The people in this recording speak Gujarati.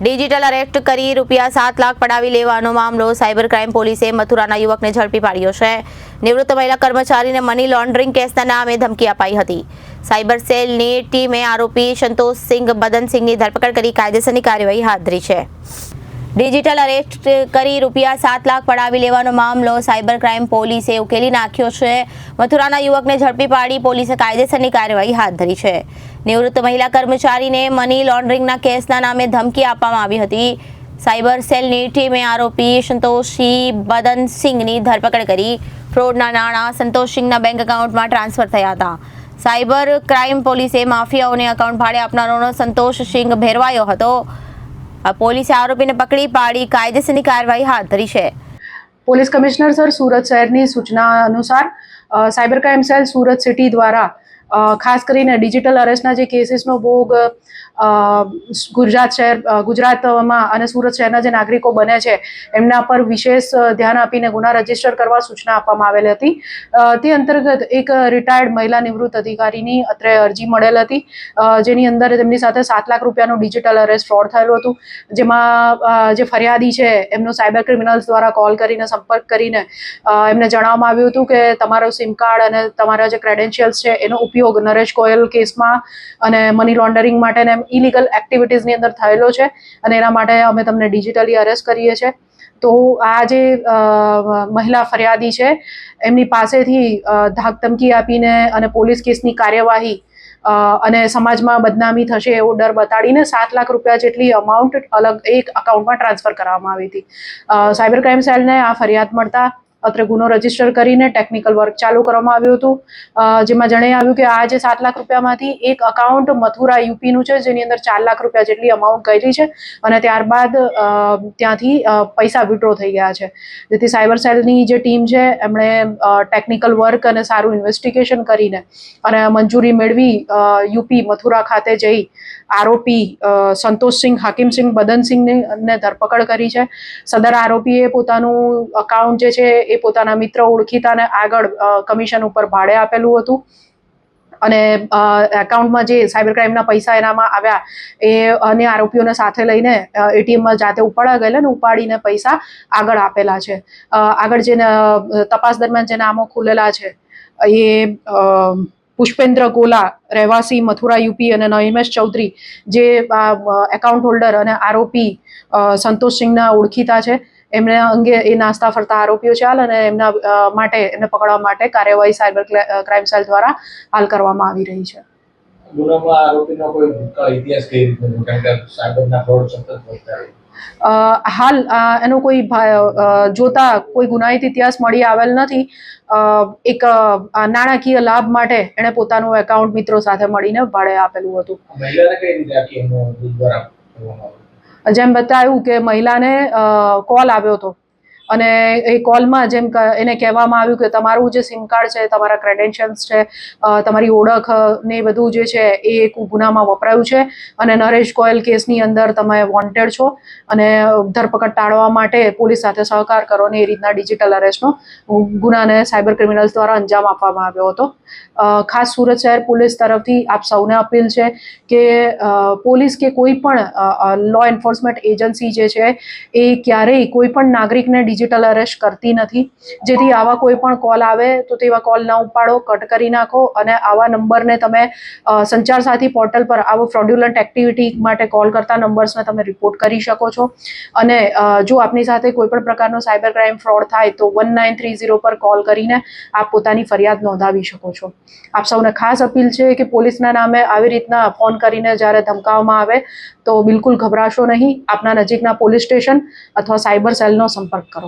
ડિજિટલ અરેસ્ટ કરી રૂપિયા સાત લાખ પડાવી લેવાનો મામલો સાયબર ક્રાઇમ પોલીસે મથુરાના યુવકને ઝડપી પાડ્યો છે. નિવૃત્ત મહિલા કર્મચારીને મની લોન્ડરિંગ કેસના નામે ધમકી અપાઈ હતી. સાયબર સેલની ટીમે આરોપી સંતોષસિંહ બદનસિંહની ધરપકડ કરી કાયદેસરની કાર્યવાહી હાથ ધરી છે. ડિજિટલ અરેસ્ટ કરી રૂપિયા સાત લાખ પડાવી લેવાનો મામલો સાયબર ક્રાઇમ પોલીસે ઉકેલી નાખ્યો છે. મથુરાના યુવકને ઝડપી પાડી પોલીસે કાયદેસરની કાર્યવાહી હાથ ધરી છે. નિવૃત્ત મહિલા કર્મચારીને મની લોન્ડરિંગના કેસના નામે ધમકી આપવામાં આવી હતી. સાયબર સેલની ટીમે આરોપી સંતોષી બદનસિંહની ધરપકડ કરી. ફ્રોડના નાણાં સંતોષસિંહના બેંક એકાઉન્ટમાં ટ્રાન્સફર થયા હતા. સાયબર ક્રાઇમ પોલીસે માફિયાઓને એકાઉન્ટ ભાડે આપનારોનો સંતોષ સિંઘ ભેરવાયો હતો. પોલીસે આરોપીને પકડી પાડી કાયદેસરની કાર્યવાહી હાથ ધરી છે. પોલીસ કમિશનર સર સુરત શહેરની સૂચના અનુસાર cyber crime cell Surat city દ્વારા ખાસ કરીને ડિજિટલ અરેસ્ટના જે કેસીસનો ભોગ ગુજરાત શહેર ગુજરાતમાં અને સુરત શહેરના જે નાગરિકો બને છે, એમના પર વિશેષ ધ્યાન આપીને ગુના રજિસ્ટર કરવા સૂચના આપવામાં આવેલી હતી. તે અંતર્ગત એક રિટાયર્ડ મહિલા નિવૃત્ત અધિકારીની અત્રે અરજી મળેલ હતી જેની અંદર તેમની સાથે સાત લાખ રૂપિયાનું ડિજિટલ અરેસ્ટ ફ્રોડ થયેલું હતું, જેમાં જે ફરિયાદી છે, એમનો સાયબર ક્રિમિનલ્સ દ્વારા કોલ કરીને, સંપર્ક કરીને એમને જણાવવામાં આવ્યું હતું કે તમારો સિમ કાર્ડ અને તમારા જે ક્રેડેન્શિયલ્સ છે, એનો ઉપયોગ નરેશ ગોયલ કેસમાં અને મની લોન્ડરિંગ માટે ને ઇલીગલ એક્ટિવિટીઝની અંદર થયેલો છે અને એના માટે અમે તમને ડિજિટલી અરેસ્ટ કરીએ છીએ. તો આ જે મહિલા ફરિયાદી છે, એમની પાસેથી ધાકધમકી ધાક ધમકી આપીને અને પોલીસ કેસની કાર્યવાહી અને સમાજમાં બદનામી થશે એવો ડર બતાડીને સાત લાખ રૂપિયા જેટલી અમાઉન્ટ અલગ એક અકાઉન્ટમાં ટ્રાન્સફર કરવામાં આવી હતી. સાયબર ક્રાઇમ સેલને આ ફરિયાદ મળતા અત્રે ગુનો રજિસ્ટર કરીને ટેકનિકલ વર્ક ચાલુ કરવામાં આવ્યું હતું. જેમાં જણાઈ આવ્યું કે આ જે સાત લાખ રૂપિયામાંથી એક અકાઉન્ટ મથુરા યુપીનું છે, જેની અંદર ચાર લાખ રૂપિયા જેટલી અમાઉન્ટ ગયેલી છે અને ત્યારબાદ ત્યાંથી પૈસા વિડ્રો થઈ ગયા છે. જેથી સાયબર સેલની જે ટીમ છે, એમણે ટેકનિકલ વર્ક અને સારું ઇન્વેસ્ટિગેશન કરીને અને મંજૂરી મેળવી યુપી મથુરા ખાતે જઈ આરોપી સંતોષસિંહ, હાકીમસિંહ, બદનસિંહની ધરપકડ કરી છે. સદર આરોપીએ પોતાનું અકાઉન્ટ જે છે એ પોતાના મિત્ર ઓળખીતાને આગળ કમિશન ઉપર ભાડે આપેલું હતું. અને એકાઉન્ટમાં જે સાયબર ક્રાઇમના પૈસા એનામાં આવ્યા, એ અને આરોપીઓને સાથે લઈને એટીએમમાં જાતે ઉપાડા ગયેલા ને ઉપાડીને પૈસા આગળ આપેલા છે. આગળ જે તપાસ દરમિયાન જે નામો ખુલેલા છે, એ પુષ્પેન્દ્ર ગોલા, રહેવાસી મથુરા યુપી અને નૈમેશ ચૌધરી જે એકાઉન્ટ હોલ્ડર અને આરોપી સંતોષ સંતોષસિંહના ઓળખીતા છે. એમને અંગે એ નાસ્તા ફરતા આરોપીઓ છે હાલ અને એમના માટે એમને પકડવા માટે કાર્યવાહી સાયબર ક્રાઇમ સેલ દ્વારા હાલ કરવામાં આવી રહી છે. ગુનામાં આરોપીનો કોઈ ઇતિહાસ કઈ રીતનો કારણ કે સાયબરના ફ્રોડ સતત વધતા અ, હાલ એનો કોઈ જોતા કોઈ ગુનાહિત ઇતિહાસ મળી આવેલ નથી. એક નાણાકીય લાભ માટે એણે પોતાનું એકાઉન્ટ મિત્રો સાથે મળીને ભાડે આપેલું હતું. જેમ બતાવ્યું કે મહિલાને કોલ આવ્યો હતો. અને એ કોલમાં જેમ એને કહેવામાં આવ્યું કે તમારું જે સિમ કાર્ડ છે, તમારા ક્રેડેન્શિયલ્સ છે તમારી ઓળખ ને બધું જે છે, એ એક ગુનામાં વપરાયું છે. અને નરેશ ગોયલ કેસની અંદર તમે વોન્ટેડ છો. અને ધરપકડ ટાળવા માટે પોલીસ સાથે સહકાર કરો ને એ રીતના ડિજિટલ અરેસ્ટનો ગુનાને સાયબર ક્રિમિનલ્સ દ્વારા અંજામ આપવામાં આવ્યો હતો. ખાસ સુરત શહેર પોલીસ તરફથી આપ સૌને અપીલ છે કે પોલીસ કે કોઈ પણ લો એન્ફોર્સમેન્ટ એજન્સી જે છે, એ ક્યારેય કોઈ પણ નાગરિકને ડિજિટલ અરેસ્ટ કરતી નથી. જેથી આવા કોઈ પણ કોલ આવે તો તેવા કોલ ના ઉપાડો કટ કરી નાખો અને આવા નંબરને તમે સંચાર સાથી પોર્ટલ પર આવો ફ્રોડ્યુલન્ટ એક્ટિવિટી માટે કોલ કરતા નંબર્સને તમે રિપોર્ટ કરી શકો છો. અને જો આપની સાથે કોઈ પણ પ્રકારનો સાયબર ક્રાઇમ ફ્રોડ થાય તો વન નાઇન થ્રી ઝીરો પર કોલ કરીને આપ પોતાની ફરિયાદ નોંધાવી શકો છો. આપ સૌને ખાસ અપીલ છે કે પોલીસના નામે આવી રીતના ફોન કરીને જ્યારે ધમકાવવામાં આવે તો બિલકુલ ગભરાશો નહીં. આપના નજીકના પોલીસ સ્ટેશન અથવા સાયબર સેલનો સંપર્ક કરો.